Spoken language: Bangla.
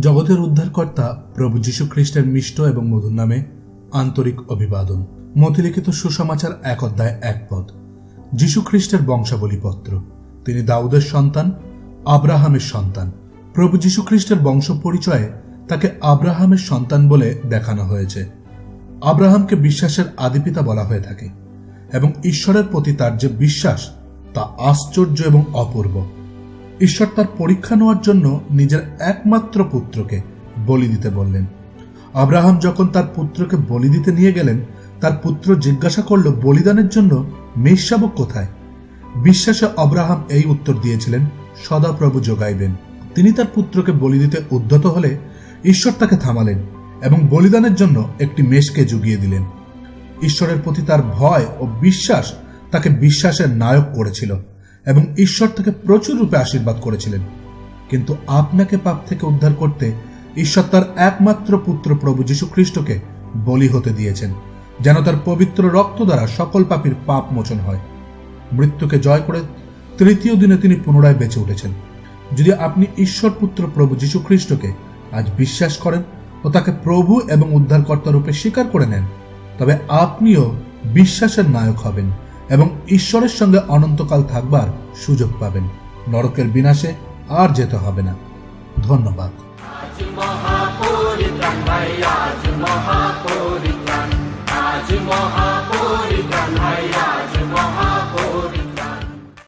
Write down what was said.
জগতের উদ্ধারকর্তা প্রভু যীশু খ্রিস্টের মিষ্ট এবং মধুর নামে আন্তরিক অভিবাদন। মতিলিখিত সুসমাচার এক অধ্যায় এক পদ। যীশু খ্রিস্টের বংশাবলী পত্র তিনি দাউদের সন্তান, আব্রাহামের সন্তান। প্রভু যীশু খ্রিস্টের বংশ পরিচয়ে তাকে আব্রাহামের সন্তান বলে দেখানো হয়েছে। আব্রাহামকে বিশ্বাসের আদিপিতা বলা হয়ে থাকে এবং ঈশ্বরের প্রতি তার যে বিশ্বাস, তা আশ্চর্য এবং অপূর্ব। ঈশ্বর তার পরীক্ষা নেওয়ার জন্য নিজের একমাত্র পুত্রকে বলি দিতে বললেন। আব্রাহাম যখন তার পুত্রকে বলি দিতে নিয়ে গেলেন তার পুত্র জিজ্ঞাসা করল, বলিদানের জন্য মেষশাবক কোথায়? বিশ্বাসে আব্রাহাম এই উত্তর দিয়েছিলেন, সদাপ্রভু যোগাইবেন তিনি তার পুত্রকে বলি দিতে উদ্যত হলে ঈশ্বর তাকে থামালেন এবং বলিদানের জন্য একটি মেষকে জুগিয়ে দিলেন। ঈশ্বরের প্রতি তার ভয় ও বিশ্বাস তাকে বিশ্বাসের নায়ক করেছিল এবং ঈশ্বর তাকে প্রচুর রূপে আশীর্বাদ করেছিলেন। কিন্তু আপনাকে পাপ থেকে উদ্ধার করতে ঈশ্বর তার একমাত্র পুত্র প্রভু যীশু খ্রিস্টকে বলি হতে দিয়েছেন। যেন তার পবিত্র রক্ত দ্বারা সকল পাপীর পাপ মোচন হয়। মৃত্যুকে জয় করে তৃতীয় দিনে তিনি পুনরায় বেঁচে উঠেছেন। যদি আপনি ঈশ্বর পুত্র প্রভু যীশু খ্রিস্টকে আজ বিশ্বাস করেন ও তাকে প্রভু এবং উদ্ধারকর্তা রূপে স্বীকার করে নেন, তবে আপনিও বিশ্বাসের নায়ক হবেন এবং ঈশ্বরের সঙ্গে অনন্তকাল থাকবার সুযোগ পাবেন। নরকের বিনাশে আর যেতে হবে না। ধন্যবাদ।